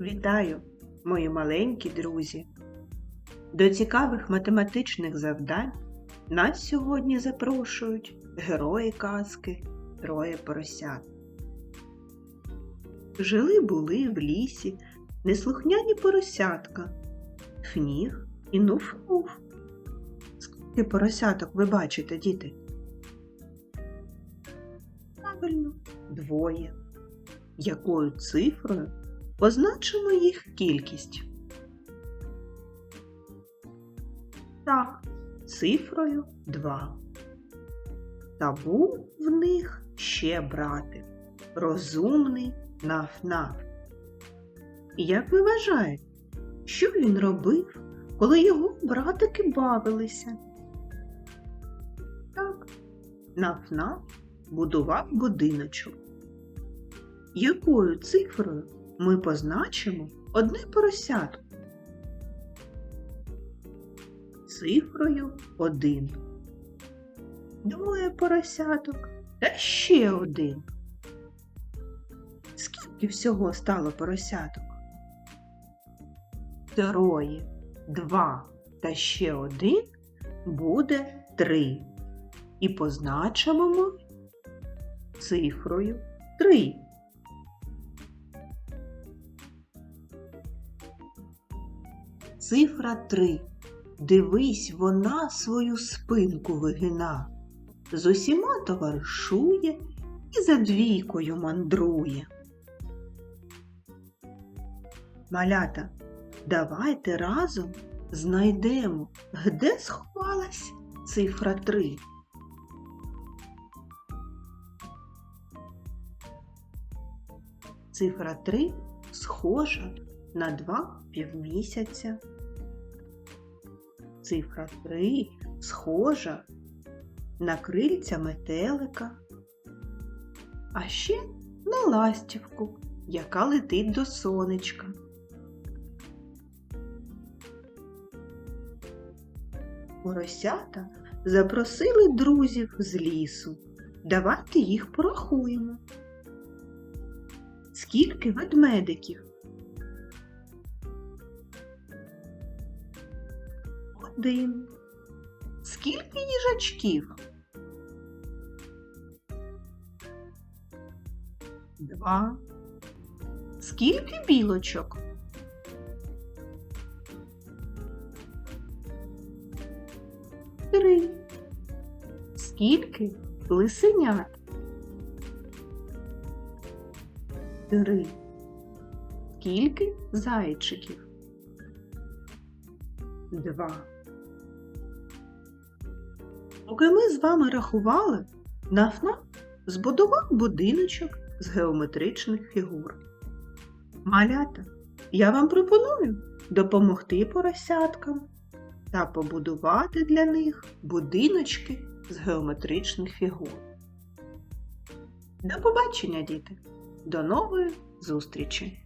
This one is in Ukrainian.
Вітаю, мої маленькі друзі! До цікавих математичних завдань нас сьогодні запрошують герої казки Троє поросят. Жили були в лісі неслухняні поросятка Фніг і Нуф-Нуф. Скільки поросяток ви бачите, діти? Правильно, двоє. Якою цифрою позначимо їх кількість? Так, цифрою 2. Та був в них ще братик, розумний наф-наф. Як ви вважаєте, що він робив, коли його братики бавилися? Так, наф-наф будував будиночок. Якою цифрою ми позначимо одне поросятко? Цифрою 1. Двоє поросяток та ще один. Скільки всього стало поросяток? Троє, два та ще один буде три. І позначимо ми цифрою 3. Цифра 3. Дивись, вона свою спинку вигина. З усіма товаришує і за двійкою мандрує. Малята, давайте разом знайдемо, де сховалась цифра 3. Цифра 3 схожа на два півмісяця. Цифра 3 схожа на крильця метелика, а ще на ластівку, яка летить до сонечка. Поросята запросили друзів з лісу. Давайте їх порахуємо. Скільки ведмедиків? Один. Скільки їжачків? Два. Скільки білочок? Три. Скільки лисенят? Три. Скільки зайчиків? Два. Поки ми з вами рахували, Нафна збудував будиночок з геометричних фігур. Малята, я вам пропоную допомогти поросяткам та побудувати для них будиночки з геометричних фігур. До побачення, діти! До нової зустрічі!